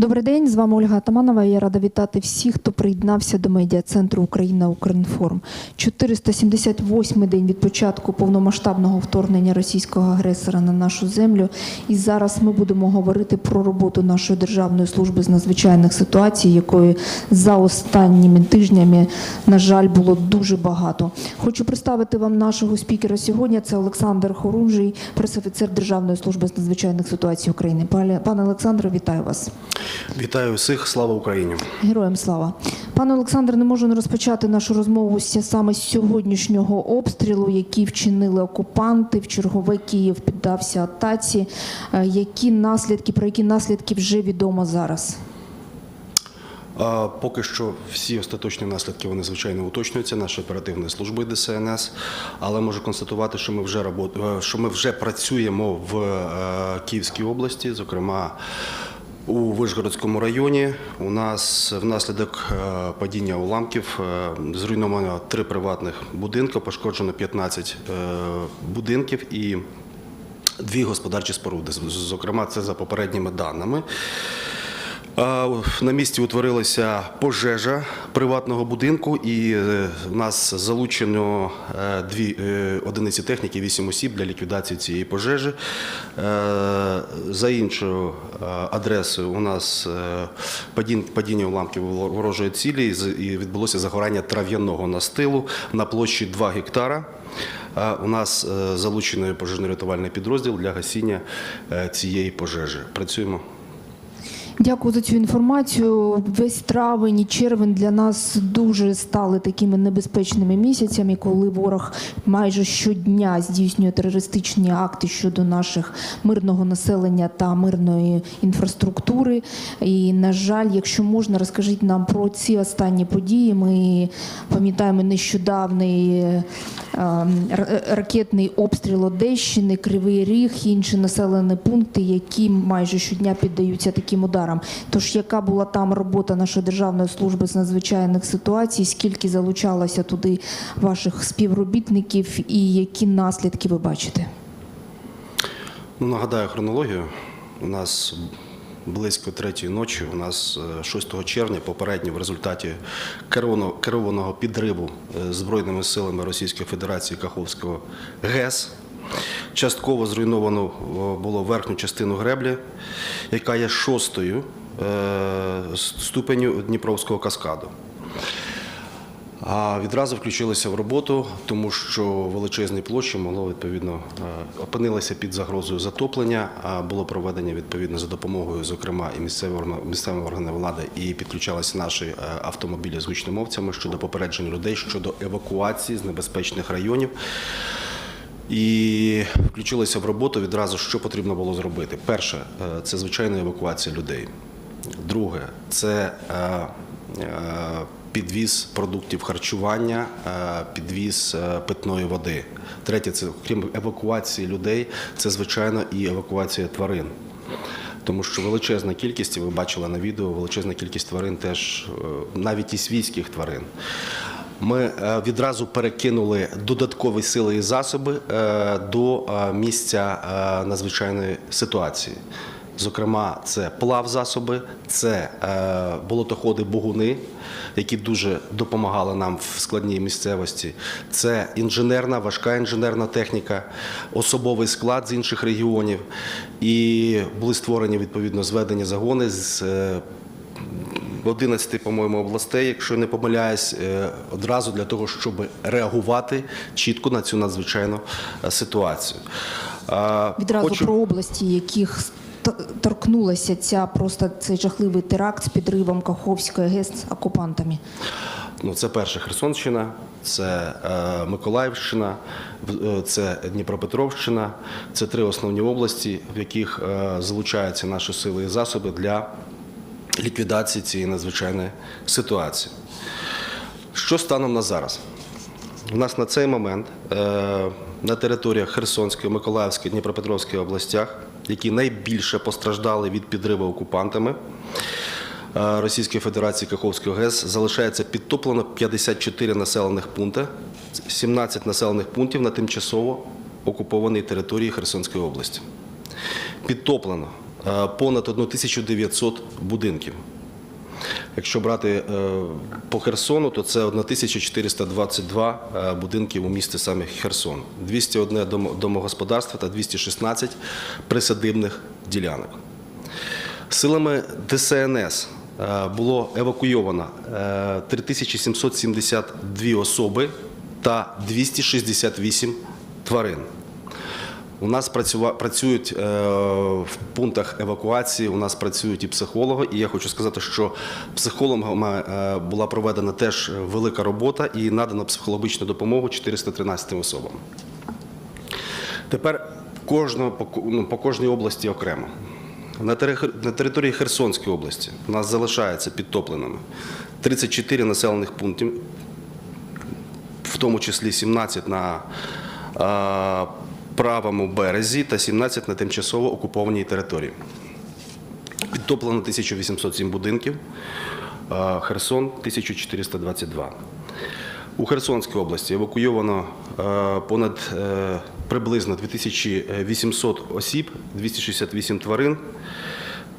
Добрий день, з вами Ольга Атаманова. Я рада вітати всіх, хто приєднався до медіа центру Україна Укрінформ. 478-й день від початку повномасштабного вторгнення російського агресора на нашу землю. І зараз ми будемо говорити про роботу нашої державної служби з надзвичайних ситуацій, якої за останніми тижнями, на жаль, було дуже багато. Хочу представити вам нашого спікера сьогодні. Це Олександр Хорунжий, пресофіцер Державної служби з надзвичайних ситуацій України. Пане пане Олександре, вітаю вас. Вітаю всіх, слава Україні! Героям слава. Пане Олександре, не можу не розпочати нашу розмову саме з сьогоднішнього обстрілу, який вчинили окупанти. В чергове Київ піддався атаці. Е, Які наслідки, про які наслідки вже відомо зараз? Поки що всі остаточні наслідки вони звичайно уточнюються нашою оперативною службою ДСНС, але можу констатувати, що ми вже робот... е, що ми вже працюємо в е, Київській області, зокрема. У Вишгородському районі у нас внаслідок е, падіння уламків е, зруйновано три приватних будинки, пошкоджено 15 е, будинків і дві господарчі споруди. Зокрема, це за попередніми даними. На місці утворилася пожежа приватного будинку, і е, в нас залучено е, дві е, одиниці техніки, вісім осіб для ліквідації цієї пожежі. За іншою адресою у нас падіння уламків ворожої цілі і відбулося загорання трав'яного настилу на площі 2 гектара. У нас залучений пожежно-рятувальний підрозділ для гасіння цієї пожежі. Працюємо. Дякую за цю інформацію. Весь травень і червень для нас дуже стали такими небезпечними місяцями, коли ворог майже щодня здійснює терористичні акти щодо наших мирного населення та мирної інфраструктури. І на жаль, якщо можна, розкажіть нам про ці останні події. Ми пам'ятаємо нещодавний е, ракетний обстріл Одещини, Кривий Ріг, інші населені пункти, які майже щодня піддаються таким ударам. Тож, яка була там робота нашої державної служби з надзвичайних ситуацій? Скільки залучалося туди ваших співробітників, і які наслідки ви бачите? Ну, нагадаю хронологію. У нас близько третьої ночі, у нас е, 6 червня, попередньо в результаті керованого, керованого підриву е, Збройними силами Російської Федерації Каховського ГЕС. Частково зруйновано було верхню частину греблі, яка є шостою е, ступеню Дніпровського каскаду. А відразу включилися в роботу, тому що величезні площі могло відповідно е, опинилися під загрозою затоплення. А було проведення відповідно за допомогою, зокрема, і місцевого органу влади, і підключалися наші е, автомобілі з гучномовцями щодо попередження людей щодо евакуації з небезпечних районів. І включилися в роботу відразу, що потрібно було зробити. Перше, е, це звичайна евакуація людей. Друге, це е, е, підвіз продуктів харчування, підвіз питної води. Третє, це крім евакуації людей, це звичайно і евакуація тварин. Тому що величезна кількість, ви бачили на відео, величезна кількість тварин теж навіть і свійських тварин. Ми е, відразу перекинули додаткові сили і засоби е, до е, місця надзвичайної ситуації. Зокрема, це плавзасоби, це болотоходи богуни, які дуже допомагали нам в складній місцевості. Це інженерна, важка інженерна техніка, особовий склад з інших регіонів. І були створені відповідно зведені загони з 11, по-моєму, областей, якщо не помиляюсь, е, одразу для того, щоб реагувати чітко на цю надзвичайну е, ситуацію. Відразу хочу- про області, яких торкнулася ця просто цей жахливий теракт з підривом Каховської ГЕС окупантами. Ну, це перша Херсонщина, це е, Миколаївщина, е, це Дніпропетровщина. Це три основні області, в яких е, залучаються наші сили і засоби для ліквідації цієї надзвичайної ситуації. Що станом на зараз? У нас на цей момент е, на територіях Херсонської, Миколаївської, Дніпропетровської областях, які найбільше постраждали від підриву окупантами е, Російської Федерації Каховського ГЕС, залишається підтоплено 54 населених пункти, 17 населених пунктів на тимчасово окупованій території Херсонської області. Підтоплено понад 1900 будинків. Якщо брати е, по Херсону, то це 1422 е, будинки у місті саме Херсон, 201 домо- домогосподарства та 216 присадибних ділянок. Силами ДСНС е, було евакуйовано е, 3772 особи та 268 тварин. У нас працюють е, в пунктах евакуації. У нас працюють і психологи. І я хочу сказати, що психологами е, була проведена теж велика робота і надано психологічну допомогу 413 особам. Тепер кожного по, ну, по кожній області окремо. На території Херсонської області у нас залишається підтопленими 34 населених пунктів, в тому числі 17 на е, правому березі та 17 на тимчасово окупованій території. Підтоплено 1807 будинків, е, Херсон 1422. У Херсонській області евакуйовано е, понад е, приблизно 2800 осіб, 268 тварин.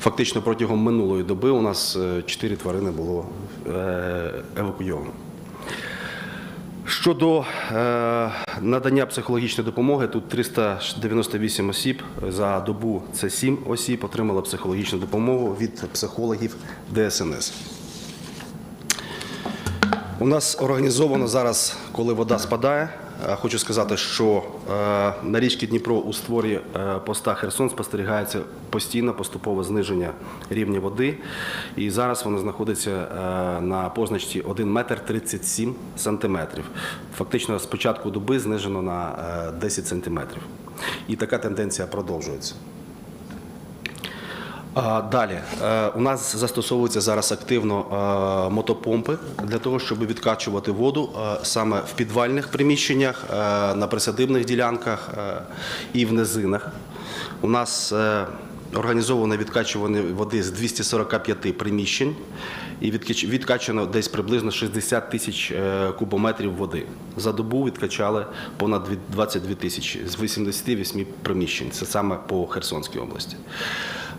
Фактично протягом минулої доби у нас 4 тварини було е, евакуйовано. Щодо е, надання психологічної допомоги, тут 398 осіб за добу. Це 7 осіб отримали психологічну допомогу від психологів ДСНС. У нас організовано зараз, коли вода спадає. Е, Хочу сказати, що е, на річці Дніпро у створі е, поста Херсон спостерігається постійне поступове зниження рівня води. І зараз воно знаходиться на позначці 1 метр 37 сантиметрів. Фактично з початку доби знижено на е, 10 сантиметрів. І така тенденція продовжується. Далі Е, у нас застосовуються зараз активно е, мотопомпи для того, щоб відкачувати воду е, саме в підвальних приміщеннях, на присадибних ділянках і в низинах. У нас організовано відкачування води з 245 приміщень і відкач- відкачано десь приблизно 60 тисяч кубометрів води. За добу відкачали понад 22 тисячі з 88 приміщень. Це саме по Херсонській області.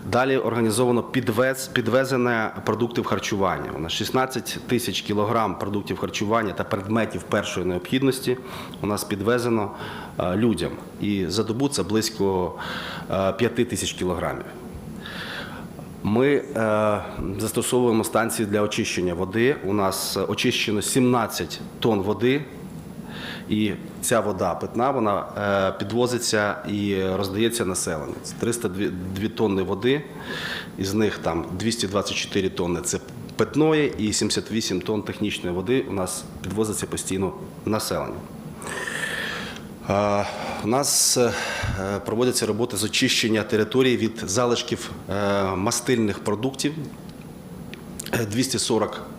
Далі організовано підвез, підвезення продуктів харчування. У нас 16 тисяч кілограм продуктів харчування та предметів першої необхідності у нас підвезено е, людям. І за добу це близько 5 тисяч кілограмів. Ми е, застосовуємо станції для очищення води. У нас е, очищено 17 тонн води. І ця вода питна, вона е, підвозиться і роздається населенню. Це 302 тонни води, із них там 224 тонни це питної і 78 тонн технічної води у нас підвозиться постійно населенню. Е, У нас е, проводяться роботи з очищення території від залишків мастильних продуктів. Е, 240 е,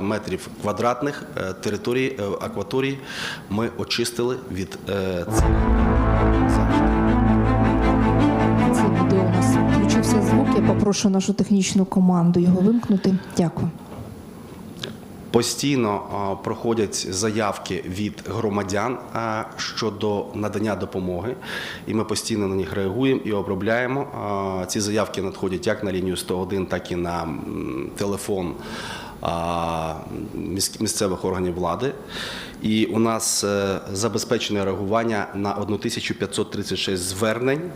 метрів квадратних е, території е, акваторії ми очистили від е, цих. Це відео у нас включився звук. Я попрошу нашу технічну команду його вимкнути. Дякую. Постійно проходять заявки від громадян щодо надання допомоги, і ми постійно на них реагуємо і обробляємо. Ці заявки надходять як на лінію 101, так і на телефон місцевих органів влади. І у нас е, забезпечене реагування на 1536 звернень.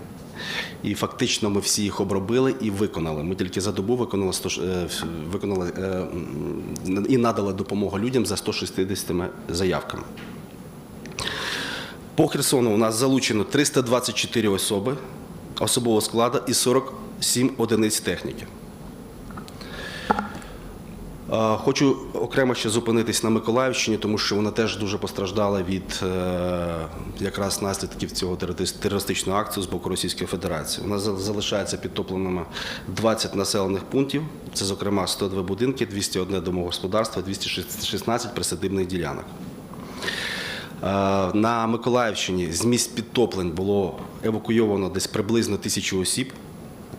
І фактично ми всі їх обробили і виконали. Ми тільки за добу виконали, 100, ж- е, виконали е, і надали допомогу людям за 160 заявками. По Херсону у нас залучено 324 особи особового складу і 47 одиниць техніки. Хочу окремо ще зупинитись на Миколаївщині, тому що вона теж дуже постраждала від е, якраз наслідків цього терористичного акцію з боку Російської Федерації. За- залишається підтопленими 20 населених пунктів. Це, зокрема, 102 будинки, 201 домогосподарство, 216 присадибних ділянок. Е, На Миколаївщині з місць підтоплень було евакуйовано десь приблизно тисячу осіб,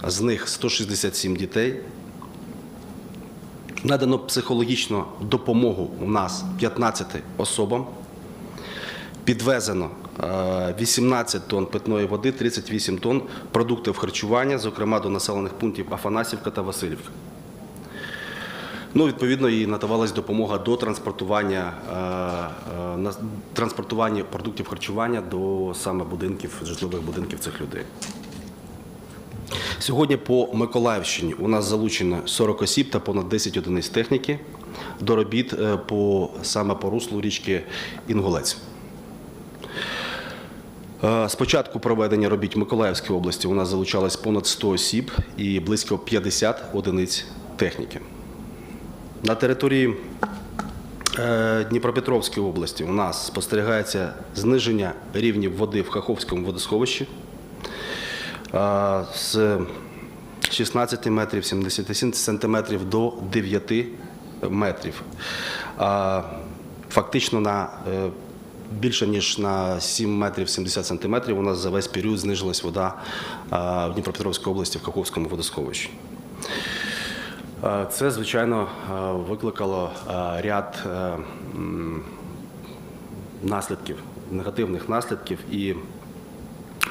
з них 167 дітей. Надано психологічну допомогу у нас 15 особам. Підвезено е, 18 тонн питної води, 38 тонн продуктів харчування, зокрема до населених пунктів Афанасівка та Васильівка. Ну, відповідно, і надавалась допомога до транспортування, е, е, транспортування продуктів харчування до саме будинків, житлових будинків цих людей. Сьогодні по Миколаївщині у нас залучено 40 осіб та понад 10 одиниць техніки до робіт е, по саме по руслу річки Інгулець. Е, З початку проведення робіт в Миколаївській області у нас залучалось понад 100 осіб і близько 50 одиниць техніки. На території е, Дніпропетровської області у нас спостерігається зниження рівнів води в Каховському водосховищі з 16 метрів 70 сантиметрів до 9 метрів. Фактично на е, більше ніж на 7 метрів 70 сантиметрів у нас за весь період знижилась вода в Дніпропетровській області в Каховському водосховищі. Це, звичайно, викликало ряд е, наслідків, негативних наслідків. І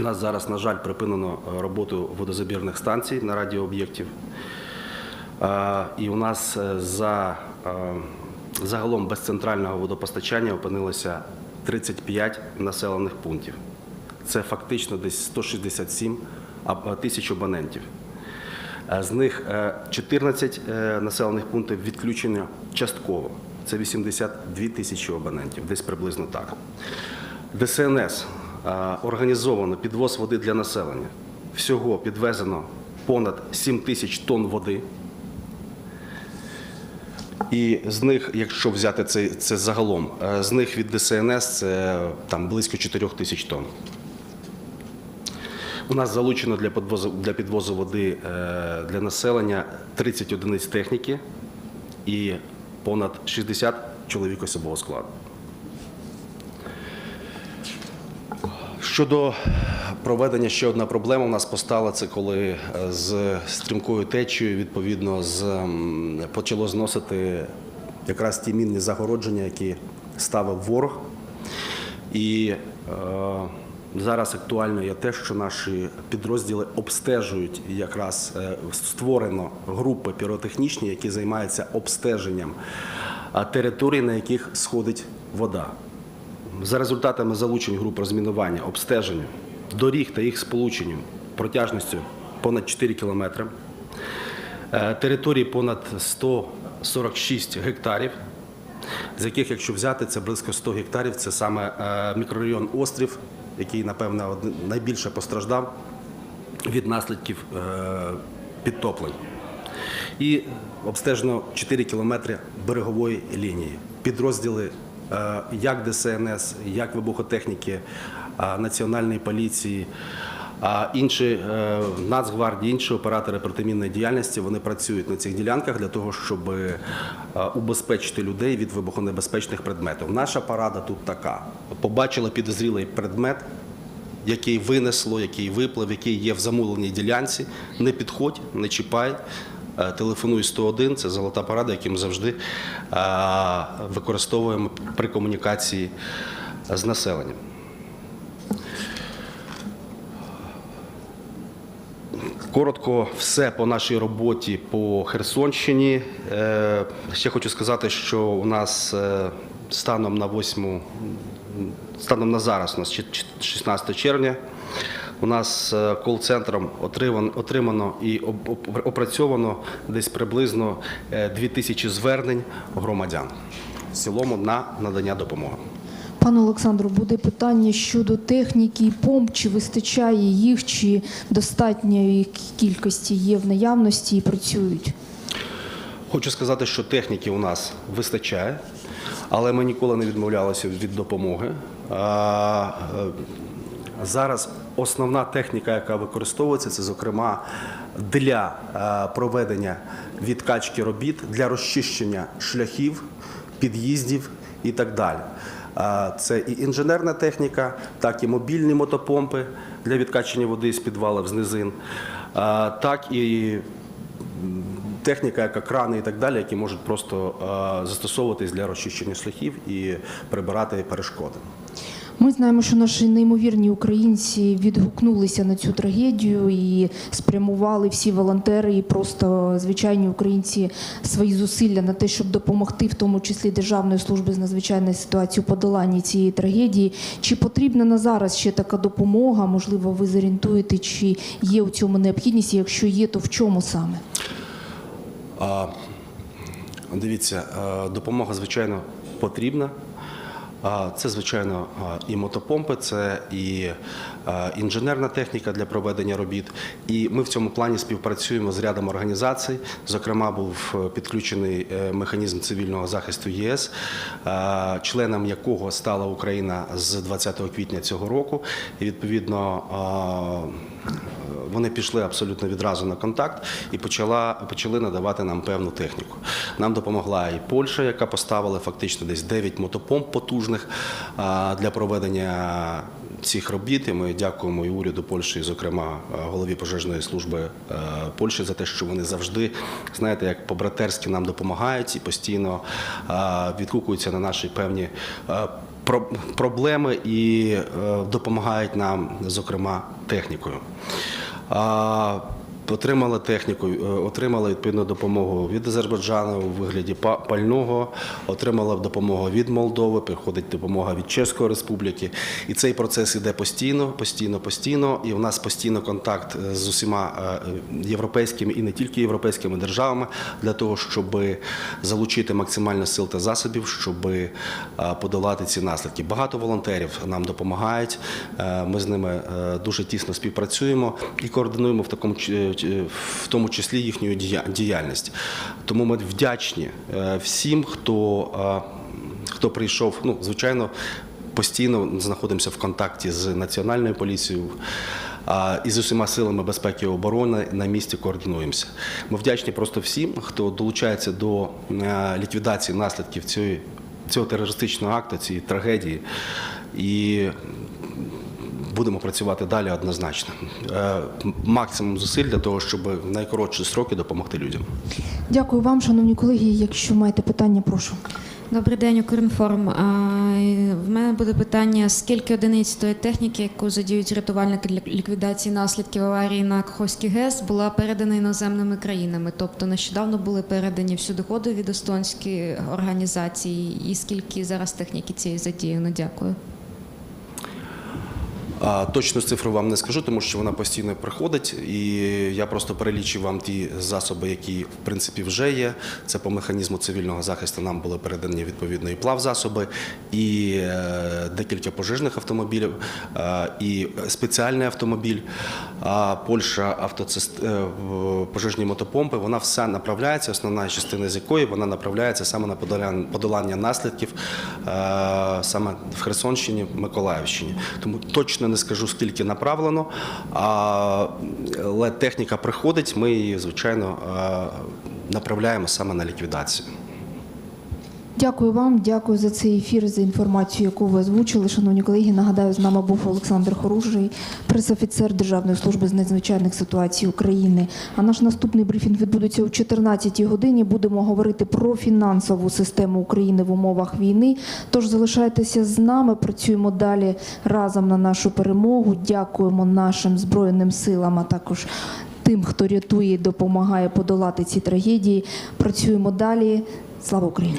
у нас зараз, на жаль, припинено е, роботу водозабірних станцій на радіооб'єктів. І у нас е, за е, загалом без центрального водопостачання опинилося 35 населених пунктів. Це фактично десь 167 тисяч абонентів. З них е, 14 е, населених пунктів відключено частково. Це 82 тисячі абонентів, десь приблизно так. ДСНС організовано підвоз води для населення. Всього підвезено понад 7 тисяч тонн води. І з них, якщо взяти це, це загалом, е, з них від ДСНС це там близько 4 тисяч тонн. У нас залучено для підвозу, для підвозу води е, для населення 30 одиниць техніки і понад 60 чоловік особового складу. Щодо проведення, ще одна проблема у нас постала це коли е, з стрімкою течією, відповідно, з, почало зносити якраз ті мінні загородження, які ставив ворог. І е, зараз актуально є те, що наші підрозділи обстежують якраз е, створено групи піротехнічні, які займаються обстеженням територій, на яких сходить вода. За результатами залучень груп розмінування, обстеження доріг та їх сполученням протяжністю понад 4 кілометри, е, території понад 146 гектарів, з яких, якщо взяти, це близько 100 гектарів, це саме е, мікрорайон Острів, який, напевно, найбільше постраждав від наслідків е, підтоплень. І обстежено 4 кілометри берегової лінії. Підрозділи як ДСНС, як вибухотехніки, е, Національної поліції, а інші е, Нацгвардії, інші оператори протимінної діяльності вони працюють на цих ділянках для того, щоб е, убезпечити людей від вибухонебезпечних предметів. Наша парада тут така: побачила підозрілий предмет, який винесло, який виплив, який є в замуленій ділянці. Не підходь, не чіпай. Е, Телефонуй 101, це золота порада, яку ми завжди е, використовуємо при комунікації з населенням. Коротко, все по нашій роботі по Херсонщині. Е, Ще хочу сказати, що у нас станом на 8, станом на зараз, у нас чет- чет- 16 червня, у нас е, кол-центром отримано, і опрацьовано десь приблизно е, 2000 звернень громадян в цілому на надання допомоги. Пане Олександру, буде питання щодо техніки і помп, чи вистачає їх, чи достатньої кількості є в наявності і працюють. Хочу сказати, що техніки у нас вистачає, але ми ніколи не відмовлялися від допомоги. Зараз основна техніка, яка використовується, це зокрема для е, проведення відкачки робіт, для розчищення шляхів, під'їздів і так далі. Е, Це і інженерна техніка, так і мобільні мотопомпи для відкачення води з підвалів з низин, е, так і техніка, яка крани і так далі, які можуть просто застосовуватись для розчищення шляхів і прибирати перешкоди. Ми знаємо, що наші неймовірні українці відгукнулися на цю трагедію і спрямували всі волонтери і просто звичайні українці свої зусилля на те, щоб допомогти, в тому числі Державної служби з надзвичайної ситуації у подоланні цієї трагедії. Чи потрібна на зараз ще така допомога? Можливо, ви зорієнтуєте, чи є у цьому необхідність? Якщо є, то в чому саме? А, Дивіться, допомога, звичайно, потрібна. Це, звичайно, і мотопомпи, це і інженерна техніка для проведення робіт. І ми в цьому плані співпрацюємо з рядом організацій. Зокрема, був е, підключений е, механізм цивільного захисту ЄС, е, членом якого стала Україна з 20 квітня цього року. І відповідно. Е, вони пішли абсолютно відразу на контакт і почала, почали надавати нам певну техніку. Нам допомогла і Польща, яка поставила фактично десь 9 мотопомп потужних для проведення цих робіт. І ми дякуємо і уряду Польщі, і, зокрема голові пожежної служби е, Польщі за те, що вони завжди, знаєте, як по-братерськи нам допомагають і постійно відгукуються на наші певні. Про- Проблеми і е, допомагають нам, зокрема, технікою. Отримали техніку, е, отримали відповідну допомогу від Азербайджану у вигляді па- пального, отримали допомогу від Молдови, приходить допомога від Чеської Республіки. І цей процес іде постійно, постійно, постійно. І в нас постійно контакт е, з усіма е, європейськими і не тільки європейськими державами для того, щоб залучити максимально сил та засобів, щоб подолати ці наслідки. Багато волонтерів нам допомагають. Ми з ними дуже тісно співпрацюємо і координуємо в такому ч- ч- в тому числі їхню дія- діяльність. Тому ми вдячні е, всім, хто, е, хто прийшов. Ну, звичайно, постійно знаходимося в контакті з національною поліцією. І з усіма силами безпеки і оборони на місці координуємося. Ми вдячні просто всім, хто долучається до е, ліквідації наслідків цієї, цього терористичного акту, цієї трагедії. І будемо працювати далі однозначно. Е, Максимум зусиль для того, щоб в найкоротші строки допомогти людям. Дякую вам, шановні колеги. Якщо маєте питання, прошу. Добрий день, Укрінформ. А, В мене буде питання: скільки одиниць тої техніки, яку задіють рятувальники для ліквідації наслідків аварії на Каховській ГЕС, була передана іноземними країнами? Тобто нещодавно були передані всюди ходи від естонської організації, і скільки зараз техніки цієї задіяно? Дякую. Точну цифру вам не скажу, тому що вона постійно приходить, і я просто перелічив вам ті засоби, які в принципі вже є. Це по механізму цивільного захисту нам були передані відповідно і плавзасоби, і е, декілька пожежних автомобілів, е, і спеціальний автомобіль. А Польща автоцист... е, пожежні мотопомпи. Вона вся направляється, основна частина з якої вона направляється саме на подолання, наслідків саме в Херсонщині, Миколаївщині. Тому точно не скажу, скільки направлено, але техніка приходить, ми її, звичайно, направляємо саме на ліквідацію. Дякую вам, дякую за цей ефір, за інформацію, яку ви озвучили. Шановні колеги, нагадаю, з нами був Олександр Хоружий, пресофіцер Державної служби з надзвичайних ситуацій України. А наш наступний брифінг відбудеться о 14 годині. Будемо говорити про фінансову систему України в умовах війни. Тож залишайтеся з нами, працюємо далі разом на нашу перемогу. Дякуємо нашим збройним силам, а також тим, хто рятує і допомагає подолати ці трагедії. Працюємо далі. Слава Україні!